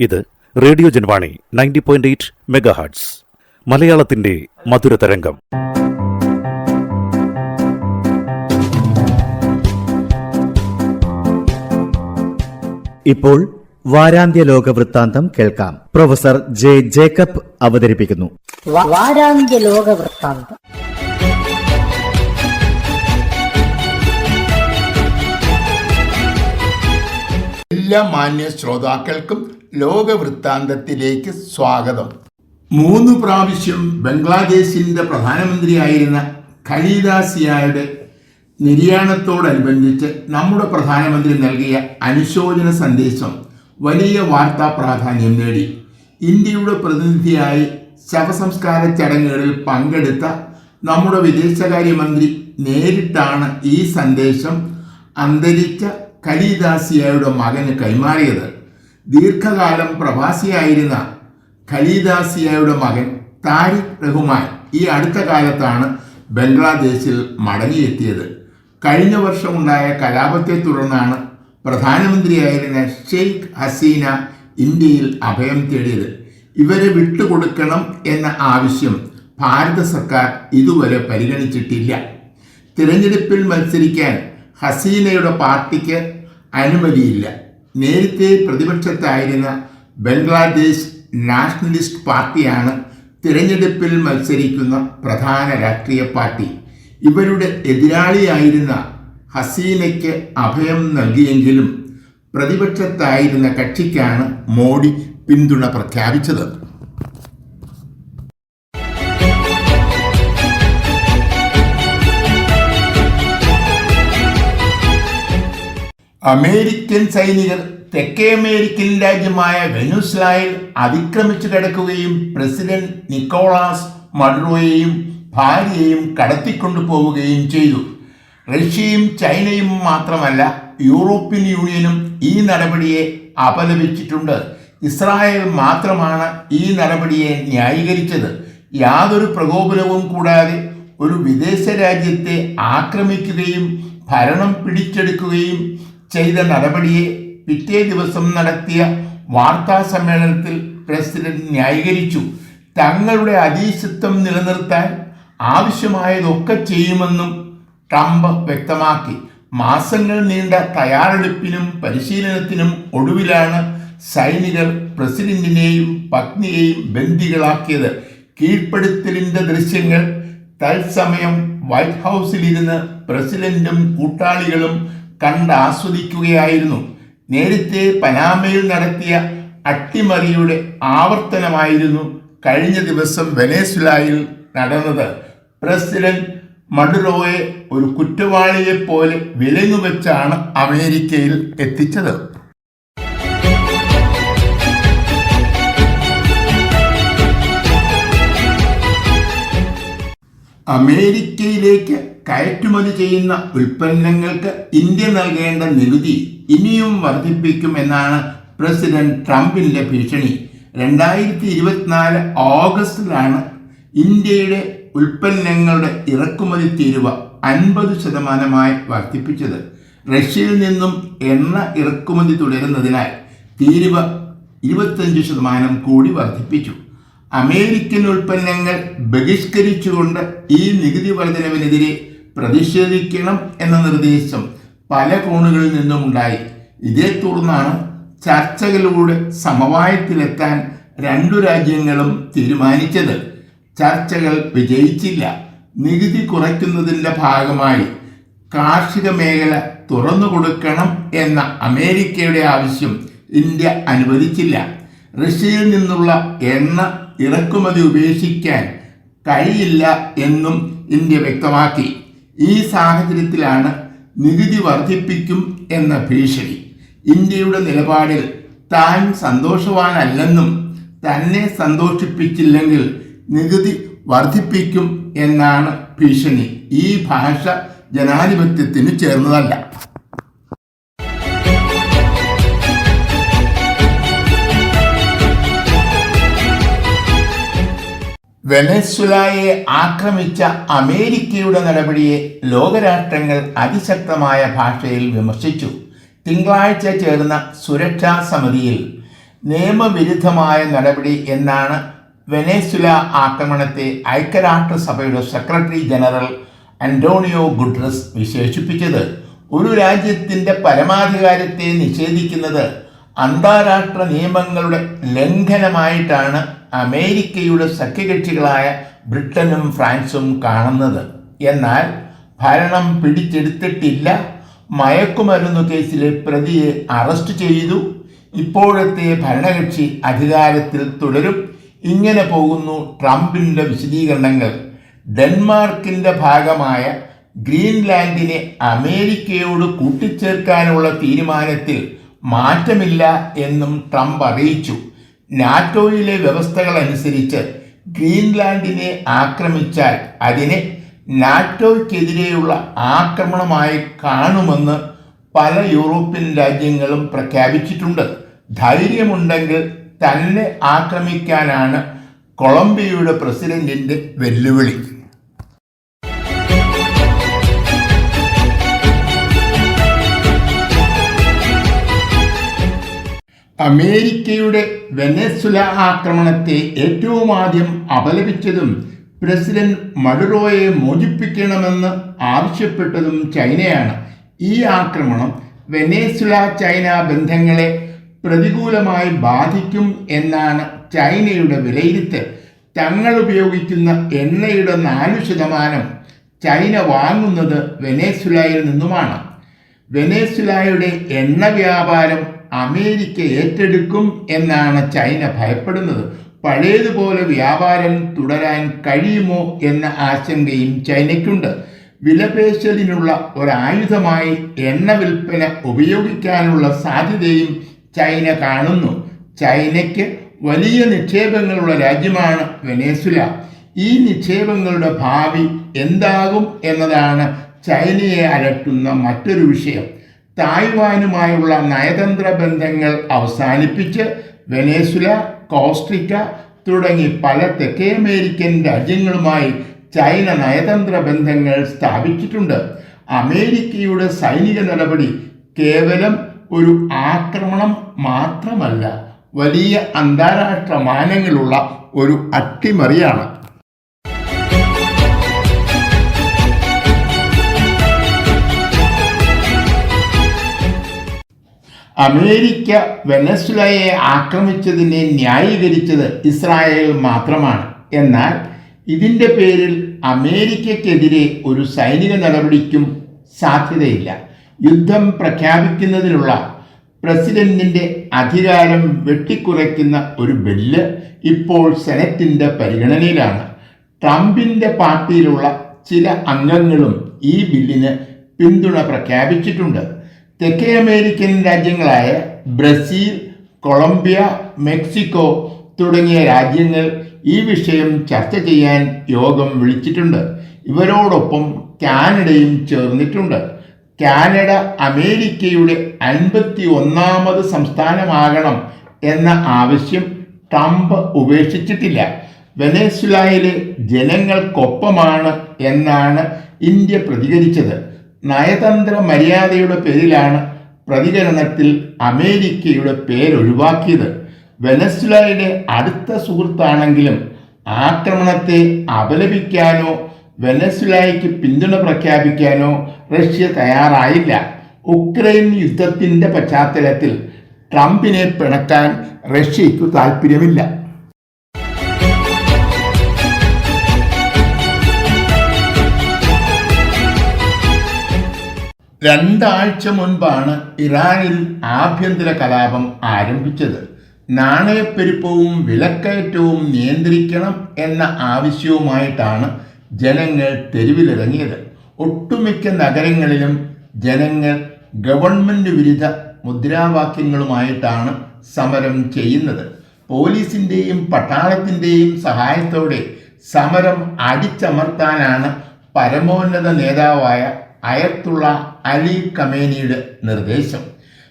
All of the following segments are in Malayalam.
ഇത് radio Janvani ninety point eight megahertz. മലയാളത്തിന്റെ മധുര തരംഗം. ഇപ്പോൾ വാരാന്ത്യ ലോക വൃത്താന്തം കേൾക്കാം. പ്രൊഫസർ ജെ ജേക്കബ് അവതരിപ്പിക്കുന്നു. വാരാന്ത്യ ലോക വൃത്താന്തം എല്ലാ മാന്യ ശ്രോതാക്കൾക്കും ലോകവൃത്താന്തത്തിലേക്ക് സ്വാഗതം. മൂന്ന് പ്രാവശ്യം ബംഗ്ലാദേശിന്റെ പ്രധാനമന്ത്രിയായിരുന്ന ഖലീദാസിയായുടെ നിര്യാണത്തോടനുബന്ധിച്ച് നമ്മുടെ പ്രധാനമന്ത്രി നൽകിയ അനുശോചന സന്ദേശം വലിയ വാർത്താ പ്രാധാന്യം നേടി. ഇന്ത്യയുടെ പ്രതിനിധിയായി ശവസംസ്കാര ചടങ്ങുകളിൽ പങ്കെടുത്ത നമ്മുടെ വിദേശകാര്യമന്ത്രി നേരിട്ടാണ് ഈ സന്ദേശം അന്തരിച്ച കലിദാസിയായുടെ മകന് കൈമാറിയത്. ദീർഘകാലം പ്രവാസിയായിരുന്ന ഖലീദാസിയയുടെ മകൻ താരിഖ് റഹ്മാൻ ഈ അടുത്ത കാലത്താണ് ബംഗ്ലാദേശിൽ മടങ്ങിയെത്തിയത്. കഴിഞ്ഞ വർഷമുണ്ടായ കലാപത്തെ തുടർന്നാണ് പ്രധാനമന്ത്രിയായിരുന്ന ഷെയ്ഖ് ഹസീന ഇന്ത്യയിൽ അഭയം തേടിയത്. ഇവരെ വിട്ടുകൊടുക്കണം എന്ന ആവശ്യം ഭാരത സർക്കാർ ഇതുവരെ പരിഗണിച്ചിട്ടില്ല. തിരഞ്ഞെടുപ്പിൽ മത്സരിക്കാൻ ഹസീനയുടെ പാർട്ടിക്ക് അനുമതിയില്ല. നേരത്തെ പ്രതിപക്ഷത്തായിരുന്ന ബംഗ്ലാദേശ് നാഷണലിസ്റ്റ് പാർട്ടിയാണ് തിരഞ്ഞെടുപ്പിൽ മത്സരിക്കുന്ന പ്രധാന രാഷ്ട്രീയ പാർട്ടി. ഇവരുടെ എതിരാളിയായിരുന്ന ഹസീനയ്ക്ക് അഭയം നൽകിയെങ്കിലും പ്രതിപക്ഷത്തായിരുന്ന കക്ഷിക്കാണ് മോഡി പിന്തുണ പ്രഖ്യാപിച്ചത്. അമേരിക്കൻ സൈനികർ തെക്കേ അമേരിക്കൻ രാജ്യമായ വെനുസ്ലായിൽ അതിക്രമിച്ചു കിടക്കുകയും പ്രസിഡന്റ് നിക്കോളാസ് മഡ്രോയെയും ഭാര്യയെയും കടത്തിക്കൊണ്ടു പോവുകയും ചെയ്തു. റഷ്യയും ചൈനയും മാത്രമല്ല യൂറോപ്യൻ യൂണിയനും ഈ നടപടിയെ അപലപിച്ചിട്ടുണ്ട്. ഇസ്രായേൽ മാത്രമാണ് ഈ നടപടിയെ ന്യായീകരിച്ചത്. യാതൊരു പ്രകോപനവും കൂടാതെ ഒരു വിദേശ രാജ്യത്തെ ആക്രമിക്കുകയും ഭരണം പിടിച്ചെടുക്കുകയും ചെയ്ത നടപടിയെ പിറ്റേ ദിവസം നടത്തിയ വാർത്താ സമ്മേളനത്തിൽ പ്രസിഡന്റ് ന്യായീകരിച്ചു. തങ്ങളുടെ അതീശത്വം നിലനിർത്താൻ ആവശ്യമായതൊക്കെ ചെയ്യുമെന്നും ട്രംപ് വ്യക്തമാക്കി. മാസങ്ങൾ നീണ്ട തയ്യാറെടുപ്പിനും പരിശീലനത്തിനും ഒടുവിലാണ് സൈനികർ പ്രസിഡന്റിനെയും പത്നിയെയും ബന്ദികളാക്കിയത്. കീഴ്പ്പെടുത്തലിന്റെ ദൃശ്യങ്ങൾ തത്സമയം വൈറ്റ് ഹൗസിലിരുന്ന് പ്രസിഡന്റും കൂട്ടാളികളും കണ്ട് ആസ്വദിക്കുകയായിരുന്നു. നേരത്തെ പനാമയിൽ നടത്തിയ അട്ടിമറിയുടെ ആവർത്തനമായിരുന്നു കഴിഞ്ഞ ദിവസം വെനേസുലായിൽ നടന്നത്. പ്രസിഡന്റ് മഡുറോയെ ഒരു കുറ്റവാളിയെ പോലെ വിലങ്ങുവെച്ചാണ് അമേരിക്കയിൽ എത്തിച്ചത്. അമേരിക്കയിലേക്ക് കയറ്റുമതി ചെയ്യുന്ന ഉൽപ്പന്നങ്ങൾക്ക് ഇന്ത്യ നൽകേണ്ട നികുതി ഇനിയും വർദ്ധിപ്പിക്കുമെന്നാണ് പ്രസിഡന്റ് ട്രംപിന്റെ ഭീഷണി. രണ്ടായിരത്തി ഇരുപത്തിനാല് ഓഗസ്റ്റിലാണ് ഇന്ത്യയുടെ ഉൽപ്പന്നങ്ങളുടെ ഇറക്കുമതി തീരുവ അൻപത് ശതമാനമായി വർദ്ധിപ്പിച്ചത്. റഷ്യയിൽ നിന്നും എണ്ണ ഇറക്കുമതി തുടരുന്നതിനാൽ തീരുവ ഇരുപത്തഞ്ച് ശതമാനം കൂടി വർദ്ധിപ്പിച്ചു. അമേരിക്കൻ ഉൽപ്പന്നങ്ങൾ ബഹിഷ്കരിച്ചുകൊണ്ട് ഈ നികുതി വർധനവിനെതിരെ പ്രതിഷേധിക്കണം എന്ന നിർദ്ദേശം പല കോണുകളിൽ നിന്നും ഉണ്ടായി. ഇതേ തുടർന്നാണ് ചർച്ചകളിലൂടെ സമവായത്തിലെത്താൻ രണ്ടു രാജ്യങ്ങളും തീരുമാനിച്ചത്. ചർച്ചകൾ വിജയിച്ചില്ല. നികുതി കുറയ്ക്കുന്നതിന്റെ ഭാഗമായി കാർഷിക മേഖല തുറന്നു കൊടുക്കണം എന്ന അമേരിക്കയുടെ ആവശ്യം ഇന്ത്യ അനുവദിച്ചില്ല. റഷ്യയിൽ നിന്നുള്ള എണ്ണ ഇറക്കുമതി ഉപേക്ഷിക്കാൻ കഴിയില്ല എന്നും ഇന്ത്യ വ്യക്തമാക്കി. ഈ സാഹചര്യത്തിലാണ് നികുതി വർദ്ധിപ്പിക്കും എന്ന ഭീഷണി. ഇന്ത്യയുടെ നിലപാടിൽ താൻ സന്തോഷവാനല്ലെന്നും തന്നെ സന്തോഷിപ്പിച്ചില്ലെങ്കിൽ നികുതി വർദ്ധിപ്പിക്കും എന്നാണ് ഭീഷണി. ഈ ഭാഷ ജനാധിപത്യത്തിന് ചേർന്നതല്ല. വെനസ്വലയെ ആക്രമിച്ച അമേരിക്കയുടെ നടപടിയെ ലോകരാഷ്ട്രങ്ങൾ അതിശക്തമായ ഭാഷയിൽ വിമർശിച്ചു. തിങ്കളാഴ്ച ചേർന്ന സുരക്ഷാ സമിതിയിൽ നിയമവിരുദ്ധമായ നടപടി എന്നാണ് വെനേസുല ആക്രമണത്തെ ഐക്യരാഷ്ട്രസഭയുടെ സെക്രട്ടറി ജനറൽ അന്റോണിയോ ഗുഡ്രസ് വിശേഷിപ്പിച്ചത്. ഒരു രാജ്യത്തിന്റെ പരമാധികാരത്തെ നിഷേധിക്കുന്നത് അന്താരാഷ്ട്ര നിയമങ്ങളുടെ ലംഘനമായിട്ടാണ് അമേരിക്കയുടെ സഖ്യകക്ഷികളായ ബ്രിട്ടനും ഫ്രാൻസും കാണുന്നത്. എന്നാൽ ഭരണം പിടിച്ചെടുത്തിട്ടില്ല. മയക്കുമരുന്നു കേസിലെ പ്രതിയെ അറസ്റ്റ് ചെയ്തു. ഇപ്പോഴത്തെ ഭരണകക്ഷി അധികാരത്തിൽ തുടരും. ഇങ്ങനെ പോകുന്നു ട്രംപിന്റെ വിശദീകരണങ്ങൾ. ഡെൻമാർക്കിന്റെ ഭാഗമായ ഗ്രീൻലാൻഡിനെ അമേരിക്കയോട് കൂട്ടിച്ചേർക്കാനുള്ള തീരുമാനത്തിൽ മാറ്റമില്ല എന്നും ട്രംപ് അറിയിച്ചു. നാറ്റോയിലെ വ്യവസ്ഥകൾ അനുസരിച്ച് ഗ്രീൻലാൻഡിനെ ആക്രമിച്ചാൽ അതിനെ നാറ്റോയ്ക്കെതിരെയുള്ള ആക്രമണമായി കാണുമെന്ന് പല യൂറോപ്യൻ രാജ്യങ്ങളും പ്രഖ്യാപിച്ചിട്ടുണ്ട്. ധൈര്യമുണ്ടെങ്കിൽ തന്നെ ആക്രമിക്കാനാണ് കൊളംബിയയുടെ പ്രസിഡന്റിന്റെ വെല്ലുവിളി. അമേരിക്കയുടെ വെനസ്വല ആക്രമണത്തെ ഏറ്റവും ആദ്യം അപലപിച്ചതും പ്രസിഡന്റ് മഡുറോയെ മോചിപ്പിക്കണമെന്ന് ആവശ്യപ്പെട്ടതും ചൈനയാണ്. ഈ ആക്രമണം വെനേസുല ചൈന ബന്ധങ്ങളെ പ്രതികൂലമായി ബാധിക്കും എന്നാണ് ചൈനയുടെ വിലയിരുത്തൽ. തങ്ങൾ ഉപയോഗിക്കുന്ന എണ്ണയുടെ നാല് ശതമാനം ചൈന വാങ്ങുന്നത് വെനേസുലയിൽ നിന്നുമാണ്. വെനേസുലയുടെ എണ്ണ വ്യാപാരം അമേരിക്ക ഏറ്റെടുക്കും എന്നാണ് ചൈന ഭയപ്പെടുന്നത്. പഴയതുപോലെ വ്യാപാരം തുടരാൻ കഴിയുമോ എന്ന ആശങ്കയും ചൈനയ്ക്കുണ്ട്. വിലപേശലിനുള്ള ഒരായുധമായി എണ്ണ വിൽപ്പന ഉപയോഗിക്കാനുള്ള സാധ്യതയും ചൈന കാണുന്നു. ചൈനയ്ക്ക് വലിയ നിക്ഷേപങ്ങളുള്ള രാജ്യമാണ് വെനേസുല. ഈ നിക്ഷേപങ്ങളുടെ ഭാവി എന്താകും എന്നതാണ് ചൈനയെ അലട്ടുന്ന മറ്റൊരു വിഷയം. തായ്വാനുമായുള്ള നയതന്ത്ര ബന്ധങ്ങൾ അവസാനിപ്പിച്ച് വെനേസുല കോസ്ട്രിക്ക തുടങ്ങി പല തെക്കേ അമേരിക്കൻ രാജ്യങ്ങളുമായി ചൈന നയതന്ത്ര ബന്ധങ്ങൾ സ്ഥാപിച്ചിട്ടുണ്ട്. അമേരിക്കയുടെ സൈനിക നടപടി കേവലം ഒരു ആക്രമണം മാത്രമല്ല വലിയ അന്താരാഷ്ട്ര മാനങ്ങളുള്ള ഒരു അട്ടിമറിയാണ്. അമേരിക്ക വെനസ്വലയെ ആക്രമിച്ചതിനെ ന്യായീകരിച്ചത് ഇസ്രായേൽ മാത്രമാണ്. എന്നാൽ ഇതിന്റെ പേരിൽ അമേരിക്കക്കെതിരെ ഒരു സൈനിക നടപടിക്കും സാധ്യതയില്ല. യുദ്ധം പ്രഖ്യാപിക്കുന്നതിനുള്ള പ്രസിഡന്റിന്റെ അധികാരം വെട്ടിക്കുറയ്ക്കുന്ന ഒരു ബില്ല് ഇപ്പോൾ സെനറ്റിന്റെ പരിഗണനയിലാണ്. ട്രംപിന്റെ പാർട്ടിയിലുള്ള ചില അംഗങ്ങളും ഈ ബില്ലിന് പിന്തുണ പ്രഖ്യാപിച്ചിട്ടുണ്ട്. തെക്കേ അമേരിക്കൻ രാജ്യങ്ങളായ ബ്രസീൽ കൊളംബിയ മെക്സിക്കോ തുടങ്ങിയ രാജ്യങ്ങൾ ഈ വിഷയം ചർച്ച ചെയ്യാൻ യോഗം വിളിച്ചിട്ടുണ്ട്. ഇവരോടൊപ്പം കാനഡയും ചേർന്നിട്ടുണ്ട്. കാനഡ അമേരിക്കയുടെ അൻപത്തി ഒന്നാമത് സംസ്ഥാനമാകണം എന്ന ആവശ്യം ട്രംപ് ഉപേക്ഷിച്ചിട്ടില്ല. വെനേസുലായിലെ ജനങ്ങൾക്കൊപ്പമാണ് എന്നാണ് ഇന്ത്യ പ്രതികരിച്ചത്. നയതന്ത്ര മര്യാദയുടെ പേരിലാണ് പ്രതികരണത്തിൽ അമേരിക്കയുടെ പേരൊഴിവാക്കിയത്. വെനസ്വലയുടെ അടുത്ത സുഹൃത്താണെങ്കിലും ആക്രമണത്തെ അപലപിക്കാനോ വെനസ്വലയ്ക്ക് പിന്തുണ പ്രഖ്യാപിക്കാനോ റഷ്യ തയ്യാറായില്ല. ഉക്രൈൻ യുദ്ധത്തിന്റെ പശ്ചാത്തലത്തിൽ ട്രംപിനെ പിണക്കാൻ റഷ്യയ്ക്കു താൽപ്പര്യമില്ല. രണ്ടാഴ്ച മുൻപാണ് ഇറാനിൽ ആഭ്യന്തര കലാപം ആരംഭിച്ചത്. നാണയപ്പെരുപ്പവും വിലക്കയറ്റവും നിയന്ത്രിക്കണം എന്ന ആവശ്യവുമായിട്ടാണ് ജനങ്ങൾ തെരുവിലിറങ്ങിയത്. ഒട്ടുമിക്ക നഗരങ്ങളിലും ജനങ്ങൾ ഗവൺമെന്റ് വിരുദ്ധ മുദ്രാവാക്യങ്ങളുമായിട്ടാണ് സമരം ചെയ്യുന്നത്. പോലീസിന്റെയും പട്ടാളത്തിന്റെയും സഹായത്തോടെ സമരം അടിച്ചമർത്താനാണ് പരമോന്നത നേതാവായ അയത്തുള്ള അലി കമേനിയുടെ നിർദ്ദേശം.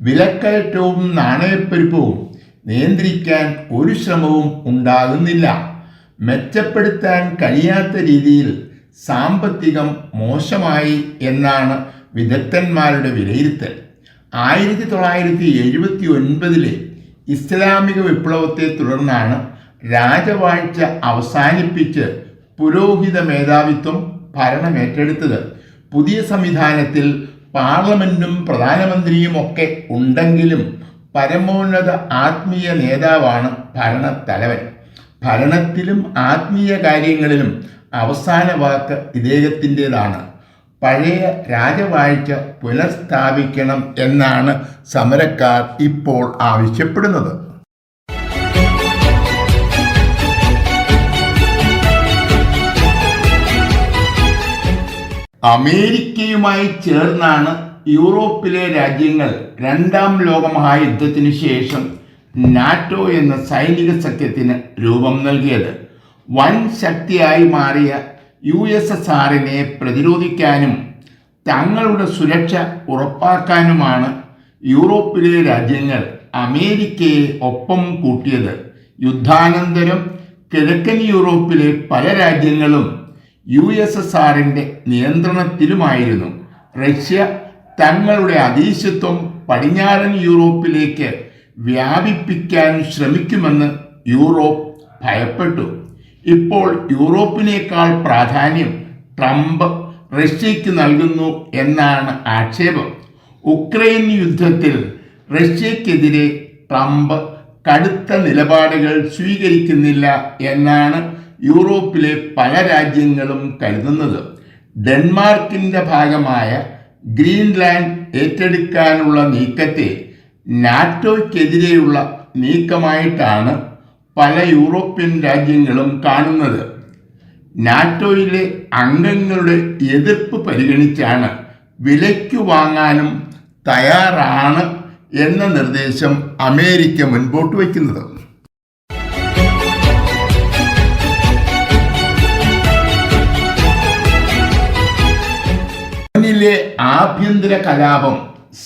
വിലക്കയറ്റവും നാണയപ്പെരുപ്പവും നിയന്ത്രിക്കാൻ ഒരു ശ്രമവും ഉണ്ടാകുന്നില്ല. മെച്ചപ്പെടുത്താൻ കഴിയാത്ത രീതിയിൽ സാമ്പത്തികം മോശമായി എന്നാണ് വിദഗ്ധന്മാരുടെ വിലയിരുത്തൽ. ആയിരത്തി തൊള്ളായിരത്തി എഴുപത്തി ഒൻപതിലെ ഇസ്ലാമിക വിപ്ലവത്തെ തുടർന്നാണ് രാജവാഴ്ച അവസാനിപ്പിച്ച് പുരോഹിത മേധാവിത്വം ഭരണമേറ്റെടുത്തത് പുതിയ സംവിധാനത്തിൽ പാർലമെന്റും പ്രധാനമന്ത്രിയും ഒക്കെ ഉണ്ടെങ്കിലും പരമോന്നത ആത്മീയ നേതാവാണ് ഭരണത്തലവൻ. ഭരണത്തിലും ആത്മീയ കാര്യങ്ങളിലും അവസാന വാക്ക് ഇദ്ദേഹത്തിന്റെതാണ്. പഴയ രാജവാഴ്ച പുനഃസ്ഥാപിക്കണം എന്നാണ് സമരക്കാർ ഇപ്പോൾ ആവശ്യപ്പെടുന്നത്. അമേരിക്കയുമായി ചേർന്നാണ് യൂറോപ്പിലെ രാജ്യങ്ങൾ രണ്ടാം ലോക മഹായുദ്ധത്തിന് ശേഷം നാറ്റോ എന്ന സൈനിക സഖ്യത്തിന് രൂപം നൽകിയത്. വൻ ശക്തിയായി മാറിയ യു എസ് എസ് ആറിനെ പ്രതിരോധിക്കാനും തങ്ങളുടെ സുരക്ഷ ഉറപ്പാക്കാനുമാണ് യൂറോപ്പിലെ രാജ്യങ്ങൾ അമേരിക്കയെ ഒപ്പം കൂട്ടിയത്. യുദ്ധാനന്തരം കിഴക്കൻ യൂറോപ്പിലെ പല രാജ്യങ്ങളും യു എസ് എസ് ആറിന്റെ നിയന്ത്രണത്തിലുമായിരുന്നു. റഷ്യ തങ്ങളുടെ അതീശത്വം പടിഞ്ഞാറൻ യൂറോപ്പിലേക്ക് വ്യാപിപ്പിക്കാൻ ശ്രമിക്കുമെന്ന് യൂറോപ്പ് ഭയപ്പെട്ടു. ഇപ്പോൾ യൂറോപ്പിനേക്കാൾ പ്രാധാന്യം ട്രംപ് റഷ്യയ്ക്ക് നൽകുന്നു എന്നാണ് ആക്ഷേപം. ഉക്രൈൻ യുദ്ധത്തിൽ റഷ്യക്കെതിരെ ട്രംപ് കടുത്ത നിലപാടുകൾ സ്വീകരിക്കുന്നില്ല എന്നാണ് യൂറോപ്പിലെ പല രാജ്യങ്ങളും കരുതുന്നത് ഡെൻമാർക്കിന്റെ ഭാഗമായ ഗ്രീൻലാൻഡ് ഏറ്റെടുക്കാനുള്ള നീക്കത്തെ നാറ്റോയ്ക്കെതിരെയുള്ള നീക്കമായിട്ടാണ് പല യൂറോപ്യൻ രാജ്യങ്ങളും കാണുന്നത്. നാറ്റോയിലെ അംഗങ്ങളുടെ എതിർപ്പ് പരിഗണിച്ചാണ് വിലയ്ക്കു വാങ്ങാനും തയ്യാറാണ് എന്ന നിർദ്ദേശം അമേരിക്ക മുൻപോട്ട് വയ്ക്കുന്നത്. യമനിലെ ആഭ്യന്തര കലാപം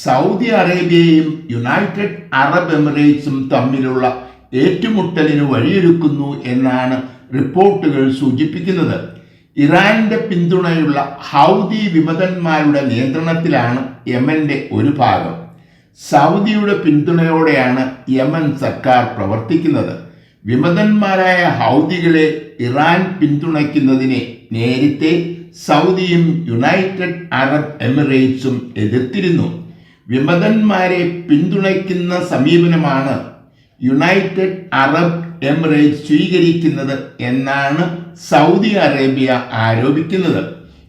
സൗദി അറേബ്യയും യുണൈറ്റഡ് അറബ് എമിറേറ്റ്സും തമ്മിലുള്ള ഏറ്റുമുട്ടലിന് വഴിയൊരുക്കുന്നു എന്നാണ് റിപ്പോർട്ടുകൾ സൂചിപ്പിക്കുന്നത്. ഇറാന്റെ പിന്തുണയുള്ള ഹൗദി വിമതന്മാരുടെ നിയന്ത്രണത്തിലാണ് യമന്റെ ഒരു ഭാഗം. സൗദിയുടെ പിന്തുണയോടെയാണ് യമൻ സർക്കാർ പ്രവർത്തിക്കുന്നത്. വിമതന്മാരായ ഹൗദികളെ ഇറാൻ പിന്തുണയ്ക്കുന്നതിനെ നേരത്തെ സൗദിയും യുണൈറ്റഡ് അറബ് എമിറേറ്റ്സും എതിർത്തിരുന്നു. വിമതന്മാരെ പിന്തുണയ്ക്കുന്ന സമീപനമാണ് യുണൈറ്റഡ് അറബ് എമിറേറ്റ്സ് സ്വീകരിക്കുന്നത് എന്നാണ് സൗദി അറേബ്യ ആരോപിക്കുന്നത്.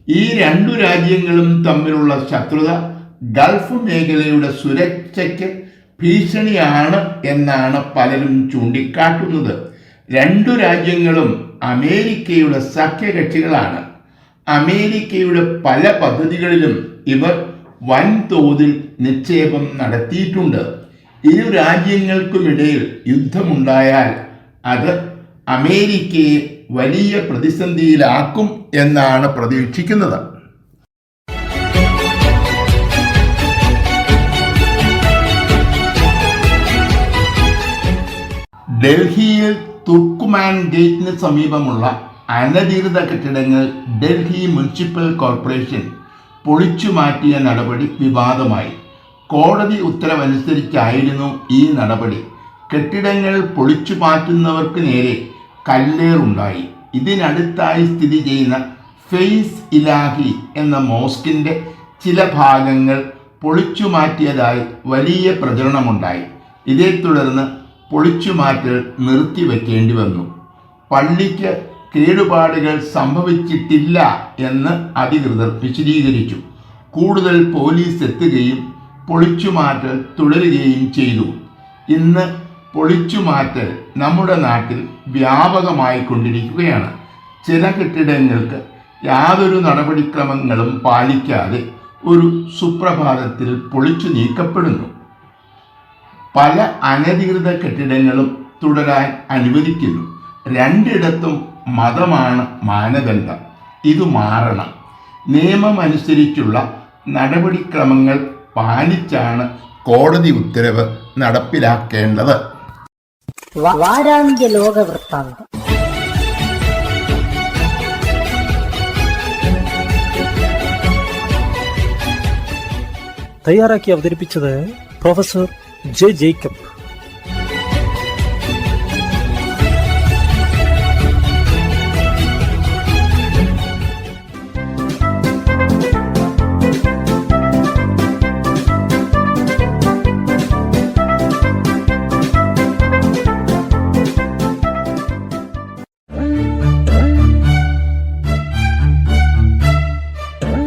ഈ രണ്ടു രാജ്യങ്ങളും തമ്മിലുള്ള ശത്രുത ഗൾഫ് മേഖലയുടെ സുരക്ഷയ്ക്ക് ഭീഷണിയാണ് എന്നാണ് പലരും ചൂണ്ടിക്കാട്ടുന്നത്. രണ്ടു രാജ്യങ്ങളും അമേരിക്കയുടെ സഖ്യകക്ഷികളാണ്. അമേരിക്കയുടെ പല പദ്ധതികളിലും ഇവർ വൻതോതിൽ നിക്ഷേപം നടത്തിയിട്ടുണ്ട്. ഇരു രാജ്യങ്ങൾക്കുമിടയിൽ യുദ്ധമുണ്ടായാൽ അത് അമേരിക്കയെ വലിയ പ്രതിസന്ധിയിലാക്കും എന്നാണ് പ്രതീക്ഷിക്കുന്നത്. ഡൽഹിയിൽ തുർക്കുമാൻ ഗേറ്റിന് സമീപമുള്ള അനധികൃത കെട്ടിടങ്ങൾ ഡൽഹി മുനിസിപ്പൽ കോർപ്പറേഷൻ പൊളിച്ചു മാറ്റിയ നടപടി വിവാദമായി. കോടതി ഉത്തരവനുസരിച്ചായിരുന്നു ഈ നടപടി. കെട്ടിടങ്ങൾ പൊളിച്ചു മാറ്റുന്നവർക്ക് നേരെ കല്ലേറുണ്ടായി. ഇതിനടുത്തായി സ്ഥിതി ചെയ്യുന്ന ഫെയ്സ് ഇലാഹി എന്ന മോസ്കിന്റെ ചില ഭാഗങ്ങൾ പൊളിച്ചു മാറ്റിയതായി വലിയ പ്രചരണമുണ്ടായി. ഇതേ തുടർന്ന് പൊളിച്ചു പൊളിച്ചുമാറ്റൽ നിർത്തിവെക്കേണ്ടി വന്നു. പള്ളിക്ക് കേടുപാടുകൾ സംഭവിച്ചിട്ടില്ല എന്ന് അധികൃതർ വിശദീകരിച്ചു. കൂടുതൽ പോലീസ് എത്തുകയും പൊളിച്ചുമാറ്റൽ തുടരുകയും ചെയ്തു. ഇന്ന് പൊളിച്ചുമാറ്റൽ നമ്മുടെ നാട്ടിൽ വ്യാപകമായി കൊണ്ടിരിക്കുകയാണ് ചില കെട്ടിടങ്ങൾക്ക് യാതൊരു നടപടിക്രമങ്ങളും പാലിക്കാതെ ഒരു സുപ്രഭാതത്തിൽ പൊളിച്ചു നീക്കപ്പെടുന്നു. പല അനധികൃത കെട്ടിടങ്ങളും തുടരാൻ അനുവദിക്കുന്നു. രണ്ടിടത്തും മതമാണ് മാനദണ്ഡം. ഇത് മാറണം. നിയമമനുസരിച്ചുള്ള നടപടിക്രമങ്ങൾ പാലിച്ചാണ് കോടതി ഉത്തരവ് നടപ്പിലാക്കേണ്ടത്. വാരാന്ത്യ ലോക വൃത്താന്തം തയ്യാറാക്കി അവതരിപ്പിച്ചത് പ്രൊഫസർ ജെ ജേക്കബ്.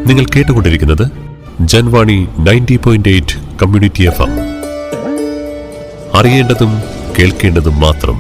നിങ്ങൾ കേട്ടുകൊണ്ടിരിക്കുന്നത് Janvani ninety point eight community F അറിയേണ്ടതും കേൾക്കേണ്ടതും മാത്രം.